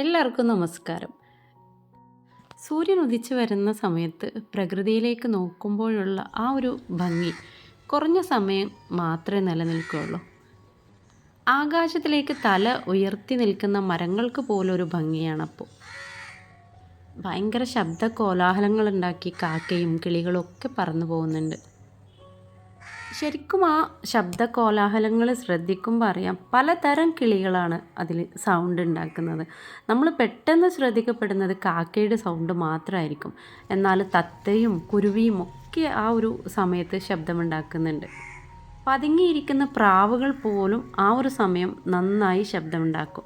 എല്ലാവർക്കും നമസ്കാരം. സൂര്യൻ ഉദിച്ചു വരുന്ന സമയത്ത് പ്രകൃതിയിലേക്ക് നോക്കുമ്പോഴുള്ള ആ ഒരു ഭംഗി കുറഞ്ഞ സമയം മാത്രമേ നിലനിൽക്കുകയുള്ളൂ ആകാശത്തിലേക്ക് തല ഉയർത്തി നിൽക്കുന്ന മരങ്ങൾക്ക് പോലൊരു ഭംഗിയാണപ്പോൾ ഭയങ്കര ശബ്ദ കോലാഹലങ്ങളുണ്ടാക്കി കാക്കയും കിളികളും ഒക്കെ പറന്നു പോകുന്നുണ്ട്. ശരിക്കും ആ ശബ്ദ കോലാഹലങ്ങൾ ശ്രദ്ധിക്കുമ്പോൾ അറിയാം പലതരം കിളികളാണ് അതിൽ സൗണ്ട് ഉണ്ടാക്കുന്നത് നമ്മൾ പെട്ടെന്ന് ശ്രദ്ധിക്കപ്പെടുന്നത് കാക്കയുടെ സൗണ്ട് മാത്രമായിരിക്കും എന്നാൽ തത്തയും കുരുവിയും ഒക്കെ ആ ഒരു സമയത്ത് ശബ്ദമുണ്ടാക്കുന്നുണ്ട്. പതുങ്ങിയിരിക്കുന്ന പ്രാവുകൾ പോലും ആ ഒരു സമയം നന്നായി ശബ്ദമുണ്ടാക്കും.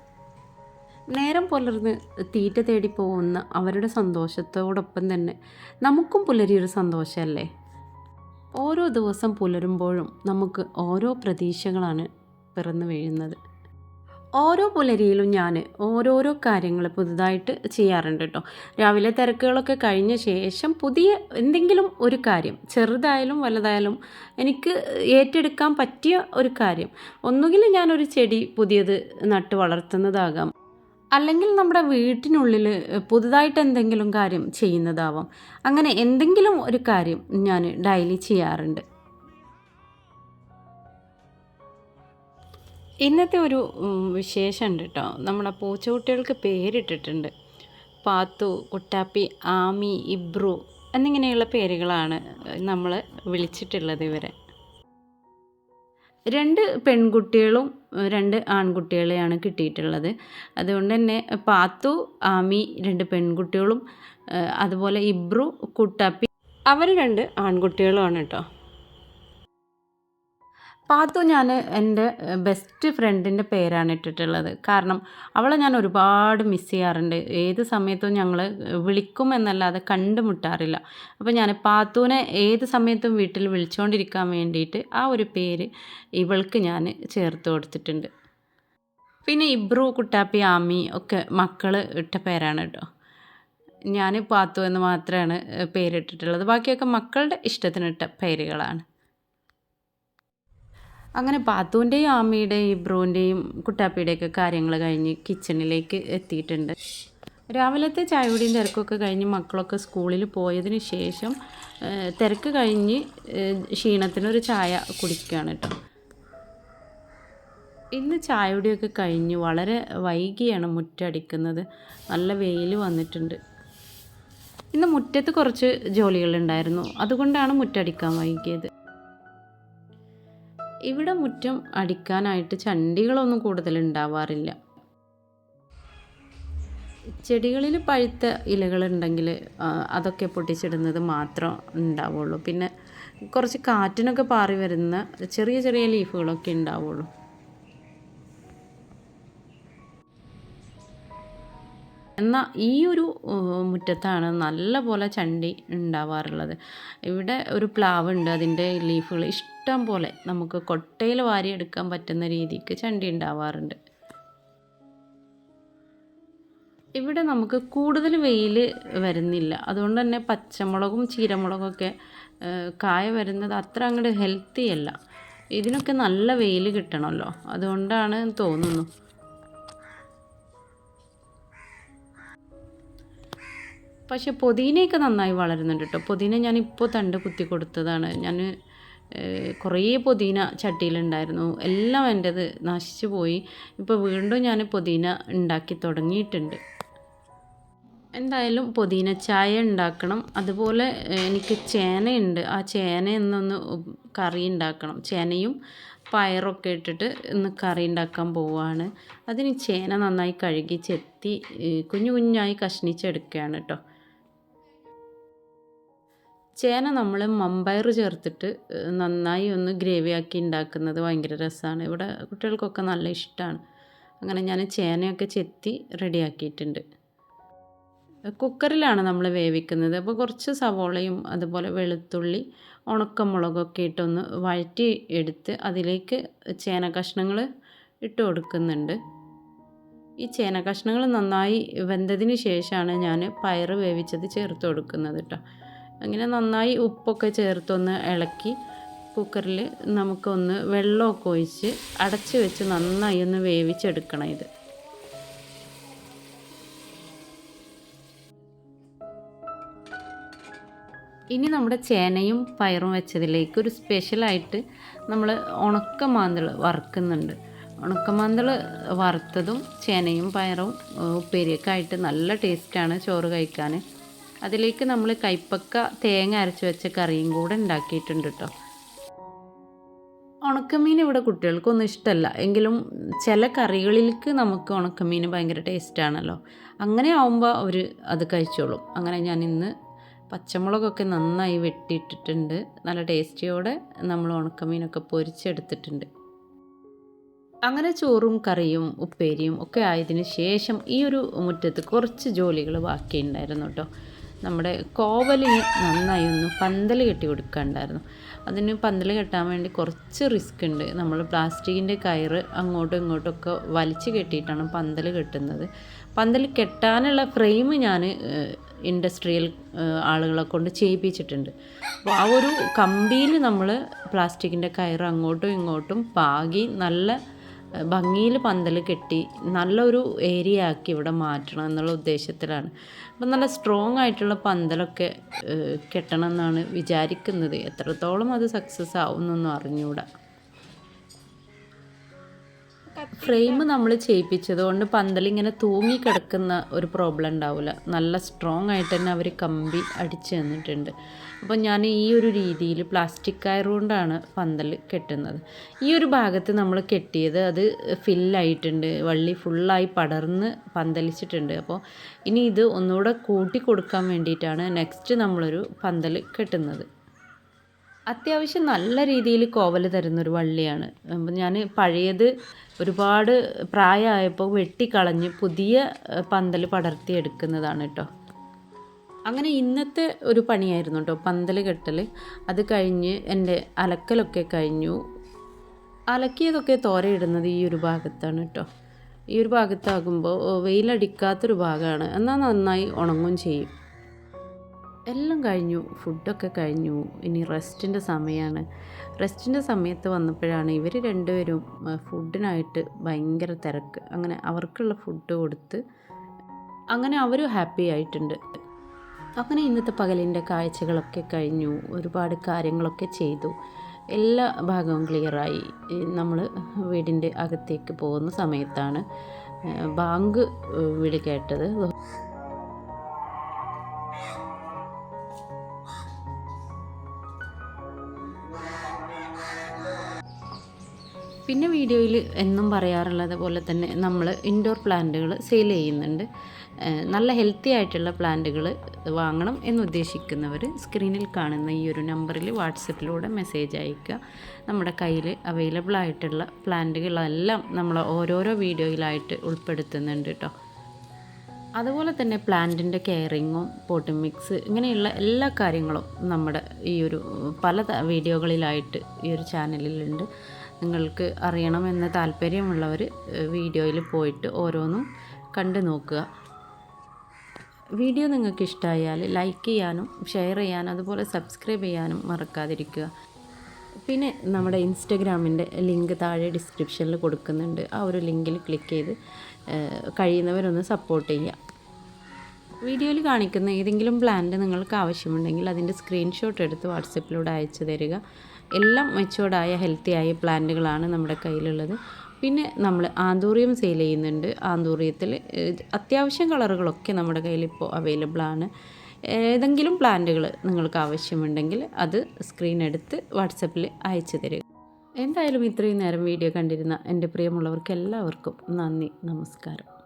നേരം പുലർന്ന് തീറ്റ തേടി പോകുന്ന അവരുടെ സന്തോഷത്തോടൊപ്പം തന്നെ നമുക്കും പുലരിയൊരു സന്തോഷമല്ലേ ഓരോ ദിവസം പുലരുമ്പോഴും നമുക്ക് ഓരോ പ്രതീക്ഷകളാണ് പിറന്നു വീഴുന്നത്. ഓരോ പുലരിയിലും ഞാൻ ഓരോരോ കാര്യങ്ങൾ പുതുതായിട്ട് ചെയ്യാറുണ്ട് കേട്ടോ. രാവിലെ തിരക്കുകളൊക്കെ കഴിഞ്ഞ ശേഷം പുതിയ എന്തെങ്കിലും ഒരു കാര്യം ചെറുതായാലും വലുതായാലും എനിക്ക് ഏറ്റെടുക്കാൻ പറ്റിയ ഒരു കാര്യം. ഒന്നുകിൽ ഞാനൊരു ചെടി പുതിയത് നട്ട് വളർത്തുന്നതാകാം. അല്ലെങ്കിൽ നമ്മുടെ വീട്ടിനുള്ളിൽ പുതുതായിട്ട് എന്തെങ്കിലും കാര്യം ചെയ്യുന്നതാവാം. അങ്ങനെ എന്തെങ്കിലും ഒരു കാര്യം ഞാൻ ഡെയിലി ചെയ്യാറുണ്ട്. ഇന്നത്തെ ഒരു വിശേഷമുണ്ട് കേട്ടോ നമ്മുടെ പൂച്ചക്കുട്ടികൾക്ക് പേരിട്ടിട്ടുണ്ട്. പാത്തു കുട്ടാപ്പി ആമി ഇബ്രു എന്നിങ്ങനെയുള്ള പേരുകളാണ് നമ്മൾ വിളിച്ചിട്ടുള്ളത് ഇവരെ. രണ്ട് പെൺകുട്ടികളും രണ്ട് ആൺകുട്ടികളെയാണ് കിട്ടിയിട്ടുള്ളത്. അതുകൊണ്ട് തന്നെ പാത്തു ആമി രണ്ട് പെൺകുട്ടികളും അതുപോലെ ഇബ്രു കുട്ടാപ്പി അവർ രണ്ട് ആൺകുട്ടികളുമാണ് കേട്ടോ. പാത്തു ഞാൻ എന്റെ ബെസ്റ്റ് ഫ്രണ്ടിന്റെ പേരാണ് ഇട്ടിട്ടുള്ളത്. കാരണം അവളെ ഞാൻ ഒരുപാട് മിസ് ചെയ്യാറുണ്ട്. ഏത് സമയത്തും ഞങ്ങൾ വിളിക്കും എന്നല്ലാതെ കണ്ടുമുട്ടാറില്ല അപ്പോൾ ഞാൻ പാത്തുവിനെ ഏത് സമയത്തും വീട്ടിൽ വിളിച്ചുകൊണ്ടിരിക്കാൻ വേണ്ടിയിട്ട് ആ ഒരു പേര് ഇവൾക്ക് ഞാൻ ചേർത്ത് കൊടുത്തിട്ടുണ്ട്. പിന്നെ ഇബ്രു കുട്ടാപ്പി ആമി ഒക്കെ മക്കൾ ഇട്ട പേരാണ് കേട്ടോ. ഞാൻ പാത്തു എന്ന് മാത്രമാണ് പേരിട്ടിട്ടുള്ളത്. ബാക്കിയൊക്കെ മക്കളുടെ ഇഷ്ടത്തിനിട്ട പേരുകളാണ്. അങ്ങനെ പാത്തുവിന്റെയും ആമിയുടെയും ഇബ്രുവിന്റെയും കുട്ടാപ്പിയുടെയൊക്കെ കാര്യങ്ങൾ കഴിഞ്ഞ് കിച്ചണിലേക്ക് എത്തിയിട്ടുണ്ട്. രാവിലത്തെ ചായയുടെയും തിരക്കൊക്കെ കഴിഞ്ഞ് മക്കളൊക്കെ സ്കൂളിൽ പോയതിന് ശേഷം തിരക്ക് കഴിഞ്ഞ് ക്ഷീണത്തിനൊരു ചായ കുടിക്കുകയാണ് കേട്ടോ. ഇന്ന് ചായയുടെയൊക്കെ കഴിഞ്ഞ് വളരെ വൈകിയാണ് മുറ്റടിക്കുന്നത്. നല്ല വെയിൽ വന്നിട്ടുണ്ട്. ഇന്ന് മുറ്റത്ത് കുറച്ച് ജോലികളുണ്ടായിരുന്നു. അതുകൊണ്ടാണ് മുറ്റടിക്കാൻ വൈകിയത്. ഇവിടെ മുറ്റം അടിക്കാനായിട്ട് ചണ്ടികളൊന്നും കൂടുതൽ ഉണ്ടാവാറില്ല. ചെടികളിൽ പഴുത്ത ഇലകളുണ്ടെങ്കിൽ അതൊക്കെ പൊട്ടിച്ചിടുന്നത് മാത്രം ഉണ്ടാവുള്ളൂ. പിന്നെ കുറച്ച് കാറ്റിനൊക്കെ പാറി വരുന്ന ചെറിയ ചെറിയ ലീഫുകളൊക്കെ ഉണ്ടാവുള്ളൂ. എന്നാൽ ഈ ഒരു മുറ്റത്താണ് നല്ല പോലെ ചണ്ടി ഉണ്ടാവാറുള്ളത്. ഇവിടെ ഒരു പ്ലാവ് ഉണ്ട് അതിന്റെ ലീഫുകൾ ഇഷ്ടം പോലെ നമുക്ക് കൊട്ടയിൽ വാരിയെടുക്കാൻ പറ്റുന്ന രീതിക്ക് ചണ്ടി ഉണ്ടാവാറുണ്ട്. ഇവിടെ നമുക്ക് കൂടുതൽ വെയിൽ വരുന്നില്ല. അതുകൊണ്ട് തന്നെ പച്ചമുളകും ചീരമുളകൊക്കെ കായ വരുന്നത് അത്ര അങ്ങോട്ട് ഹെൽത്തി അല്ല. ഇതിനൊക്കെ നല്ല വെയിൽ കിട്ടണമല്ലോ. അതുകൊണ്ടാണ് തോന്നുന്നു. പക്ഷെ പുതിനയൊക്കെ നന്നായി വളരുന്നുണ്ട് കേട്ടോ പുതിന ഞാൻ ഇപ്പോൾ തണ്ട് കുത്തി കൊടുത്തതാണ്. ഞാൻ കുറേ പുതിന ചട്ടിയിലുണ്ടായിരുന്നു. എല്ലാം എന്റേത് നശിച്ചു പോയി. ഇപ്പോൾ വീണ്ടും ഞാൻ പുതിന ഉണ്ടാക്കി തുടങ്ങിയിട്ടുണ്ട്. എന്തായാലും പുതിന ചായ ഉണ്ടാക്കണം. അതുപോലെ എനിക്ക് ചേനയുണ്ട്. ആ ചേന എന്നൊന്ന് കറി ഉണ്ടാക്കണം. ചേനയും പയറൊക്കെ ഇട്ടിട്ട് ഇന്ന് കറി ഉണ്ടാക്കാൻ പോവുകയാണ് അതിന് ചേന നന്നായി കഴുകി ചെത്തി കുഞ്ഞു കുഞ്ഞായി കഷ്ണിച്ചെടുക്കുകയാണ് കേട്ടോ ചേന നമ്മൾ മമ്പയർ ചേർത്തിട്ട് നന്നായി ഒന്ന് ഗ്രേവി ആക്കി ഉണ്ടാക്കുന്നത് ഭയങ്കര രസമാണ് ഇവിടെ കുട്ടികൾക്കൊക്കെ നല്ല ഇഷ്ടമാണ് അങ്ങനെ ഞാൻ ചേനയൊക്കെ ചെത്തി റെഡിയാക്കിയിട്ടുണ്ട്. കുക്കറിലാണ് നമ്മൾ വേവിക്കുന്നത്. അപ്പോൾ കുറച്ച് സവോളയും അതുപോലെ വെളുത്തുള്ളി ഉണക്കമുളകൊക്കെ ഇട്ടൊന്ന് വഴറ്റി എടുത്ത് അതിലേക്ക് ചേന കഷ്ണങ്ങൾ ഇട്ട് കൊടുക്കുന്നുണ്ട്. ഈ ചേന കഷ്ണങ്ങൾ നന്നായി വെന്തതിന് ശേഷമാണ് ഞാൻ പയറ് വേവിച്ചത് ചേർത്ത് കൊടുക്കുന്നത് കേട്ടോ അങ്ങനെ നന്നായി ഉപ്പൊക്കെ ചേർത്തൊന്ന് ഇളക്കി കുക്കറിൽ നമുക്കൊന്ന് വെള്ളമൊക്കെ ഒഴിച്ച് അടച്ചു വെച്ച് നന്നായി ഒന്ന് വേവിച്ചെടുക്കണം ഇത്. ഇനി നമ്മുടെ ചേനയും പയറും വെച്ചതിലേക്ക് ഒരു സ്പെഷ്യലായിട്ട് നമ്മൾ ഉണക്കമാന്തൾ വറുക്കുന്നുണ്ട്. ഉണക്കമാന്തൾ വറുത്തതും ചേനയും പയറും ഉപ്പേരിയൊക്കെ ആയിട്ട് നല്ല ടേസ്റ്റാണ് ചോറ് കഴിക്കാൻ. അതിലേക്ക് നമ്മൾ കൈപ്പക്ക തേങ്ങ അരച്ച് വെച്ച കറിയും കൂടെ ഉണ്ടാക്കിയിട്ടുണ്ട് കേട്ടോ ഉണക്കമീൻ ഇവിടെ കുട്ടികൾക്കൊന്നും ഇഷ്ടമല്ല എങ്കിലും ചില കറികളിലേക്ക് നമുക്ക് ഉണക്കമീൻ ഭയങ്കര ടേസ്റ്റാണല്ലോ അങ്ങനെ ആവുമ്പോൾ അവർ അത് കഴിച്ചോളും. അങ്ങനെ ഞാൻ ഇന്ന് പച്ചമുളകൊക്കെ നന്നായി വെട്ടിയിട്ടിട്ടുണ്ട്. നല്ല ടേസ്റ്റിയോടെ നമ്മൾ ഉണക്കമീനൊക്കെ പൊരിച്ചെടുത്തിട്ടുണ്ട്. അങ്ങനെ ചോറും കറിയും ഉപ്പേരിയും ഒക്കെ ആയതിനു ശേഷം ഈ ഒരു മുറ്റത്ത് കുറച്ച് ജോലികൾ ബാക്കിയുണ്ടായിരുന്നു കേട്ടോ നമ്മുടെ കോവലിന് നന്നായി ഒന്ന് പന്തൽ കെട്ടി കൊടുക്കാണ്ടായിരുന്നു. അതിന് പന്തൽ കെട്ടാൻ വേണ്ടി കുറച്ച് റിസ്ക് ഉണ്ട്. നമ്മൾ പ്ലാസ്റ്റിക്കിന്റെ കയറ് അങ്ങോട്ടും ഇങ്ങോട്ടൊക്കെ വലിച്ചു കെട്ടിയിട്ടാണ് പന്തൽ കെട്ടുന്നത്. പന്തൽ കെട്ടാനുള്ള ഫ്രെയിം ഞാൻ ഇൻഡസ്ട്രിയൽ ആളുകളെ കൊണ്ട് ചെയ്യിപ്പിച്ചിട്ടുണ്ട്. അപ്പോൾ ആ ഒരു കമ്പിയിൽ നമ്മൾ പ്ലാസ്റ്റിക്കിന്റെ കയറ് അങ്ങോട്ടും ഇങ്ങോട്ടും പാകി നല്ല ഭംഗിയിൽ പന്തൽ കെട്ടി നല്ലൊരു ഏരിയ ആക്കി ഇവിടെ മാറ്റണം എന്നുള്ള ഉദ്ദേശത്തിലാണ്. അപ്പം നല്ല സ്ട്രോങ് ആയിട്ടുള്ള പന്തലൊക്കെ കെട്ടണം എന്നാണ് വിചാരിക്കുന്നത്. എത്രത്തോളം അത് സക്സസ് ആവുന്നൊന്നും അറിഞ്ഞുകൂടാ ഫ്രെയിം നമ്മൾ ചെയ്യിപ്പിച്ചത് കൊണ്ട് പന്തൽ ഇങ്ങനെ തൂങ്ങി കിടക്കുന്ന ഒരു പ്രോബ്ലം ഉണ്ടാവില്ല നല്ല സ്ട്രോങ് ആയിട്ട് തന്നെ അവർ കമ്പി അടിച്ചു തന്നിട്ടുണ്ട്. അപ്പോൾ ഞാൻ ഈ ഒരു രീതിയിൽ പ്ലാസ്റ്റിക് കയർ കൊണ്ടാണ് പന്തൽ കെട്ടുന്നത്. ഈ ഒരു ഭാഗത്ത് നമ്മൾ കെട്ടിയത് അത് ഫില്ലായിട്ടുണ്ട് വള്ളി ഫുള്ളായി പടർന്ന് പന്തലിച്ചിട്ടുണ്ട്. അപ്പോൾ ഇനി ഇത് ഒന്നുകൂടെ കൂട്ടി കൊടുക്കാൻ വേണ്ടിയിട്ടാണ് നെക്സ്റ്റ് നമ്മളൊരു പന്തൽ കെട്ടുന്നത്. അത്യാവശ്യം നല്ല രീതിയിൽ കോവൽ തരുന്നൊരു വള്ളിയാണ്. ഞാൻ പഴയത് ഒരുപാട് പ്രായമായപ്പോൾ വെട്ടിക്കളഞ്ഞ് പുതിയ പന്തൽ പടർത്തി എടുക്കുന്നതാണ് കേട്ടോ അങ്ങനെ ഇന്നത്തെ ഒരു പണിയായിരുന്നു കേട്ടോ പന്തൽ കെട്ടൽ. അത് കഴിഞ്ഞ് എന്റെ അലക്കലൊക്കെ കഴിഞ്ഞു. അലക്കിയതൊക്കെ തോരയിടുന്നത് ഈ ഒരു ഭാഗത്താണ് കേട്ടോ. ഈ ഒരു ഭാഗത്താകുമ്പോൾ വെയിലടിക്കാത്തൊരു ഭാഗമാണ്. എന്നാൽ നന്നായി ഉണങ്ങും ചെയ്യും. എല്ലാം കഴിഞ്ഞു ഫുഡൊക്കെ കഴിഞ്ഞു. ഇനി റെസ്റ്റിന്റെ സമയമാണ്. റെസ്റ്റിന്റെ സമയത്ത് വന്നപ്പോഴാണ് ഇവർ രണ്ടുപേരും ഫുഡിനായിട്ട് ഭയങ്കര തിരക്ക്. അങ്ങനെ അവർക്കുള്ള ഫുഡ് കൊടുത്ത് അങ്ങനെ അവരും ഹാപ്പി ആയിട്ടുണ്ട്. അങ്ങനെ ഇന്നത്തെ പകലിന്റെ കാഴ്ചകളൊക്കെ കഴിഞ്ഞു. ഒരുപാട് കാര്യങ്ങളൊക്കെ ചെയ്തു. എല്ലാ ഭാഗവും ക്ലിയറായി. നമ്മൾ വീടിന്റെ അകത്തേക്ക് പോകുന്ന സമയത്താണ് ബാങ്ക് വീട് കേട്ടത്. പിന്നെ വീഡിയോയിൽ എന്നും പറയാറുള്ളത് പോലെ തന്നെ നമ്മൾ ഇൻഡോർ പ്ലാന്റുകൾ സെയിൽ ചെയ്യുന്നുണ്ട്. നല്ല ഹെൽത്തി ആയിട്ടുള്ള പ്ലാന്റുകൾ വാങ്ങണം എന്നുദ്ദേശിക്കുന്നവർ സ്ക്രീനിൽ കാണുന്ന ഈ ഒരു നമ്പറിൽ വാട്സപ്പിലൂടെ മെസ്സേജ് അയക്കുക നമ്മുടെ കയ്യിൽ അവൈലബിൾ ആയിട്ടുള്ള പ്ലാന്റുകളെല്ലാം നമ്മൾ ഓരോരോ വീഡിയോയിലായിട്ട് ഉൾപ്പെടുത്തുന്നുണ്ട് കേട്ടോ അതുപോലെ തന്നെ പ്ലാന്റിന്റെ കെയറിങ്ങും പോട്ട് മിക്സ് ഇങ്ങനെയുള്ള എല്ലാ കാര്യങ്ങളും നമ്മുടെ ഈ ഒരു പല വീഡിയോകളിലായിട്ട് ഈ ഒരു ചാനലിലുണ്ട് നിങ്ങൾക്ക് അറിയണമെന്ന് താല്പര്യമുള്ളവർ വീഡിയോയിൽ പോയിട്ട് ഓരോന്നും കണ്ടു നോക്കുക വീഡിയോ നിങ്ങൾക്ക് ഇഷ്ടമായാൽ ലൈക്ക് ചെയ്യാനും ഷെയർ ചെയ്യാനും അതുപോലെ സബ്സ്ക്രൈബ് ചെയ്യാനും മറക്കാതിരിക്കുക. പിന്നെ നമ്മുടെ ഇൻസ്റ്റഗ്രാമിന്റെ ലിങ്ക് താഴെ ഡിസ്ക്രിപ്ഷനിൽ കൊടുക്കുന്നുണ്ട്. ആ ഒരു ലിങ്കിൽ ക്ലിക്ക് ചെയ്ത് കഴിയുന്നവരൊന്ന് സപ്പോർട്ട് ചെയ്യുക. വീഡിയോയിൽ കാണിക്കുന്ന ഏതെങ്കിലും പ്ലാന്റ് നിങ്ങൾക്ക് ആവശ്യമുണ്ടെങ്കിൽ അതിന്റെ സ്ക്രീൻഷോട്ട് എടുത്ത് വാട്സപ്പിലൂടെ അയച്ചു തരിക. എല്ലാം ഹെൽത്തി ആയ പ്ലാന്റുകളാണ് നമ്മുടെ കയ്യിലുള്ളത്. പിന്നെ നമ്മൾ ആന്തൂറിയം സെയിൽ ചെയ്യുന്നുണ്ട്. ആന്തൂറിയത്തിൽ അത്യാവശ്യം കളറുകളൊക്കെ നമ്മുടെ കയ്യിൽ ഇപ്പോൾ അവൈലബിൾ ആണ്. ഏതെങ്കിലും പ്ലാന്റുകൾ നിങ്ങൾക്ക് ആവശ്യമുണ്ടെങ്കിൽ അത് സ്ക്രീൻ എടുത്ത് വാട്സപ്പിൽ അയച്ചു തരിക. എന്തായാലും ഇത്രയും നേരം വീഡിയോ കണ്ടിരുന്ന എന്റെ പ്രിയമുള്ളവർക്ക് എല്ലാവർക്കും നന്ദി നമസ്കാരം.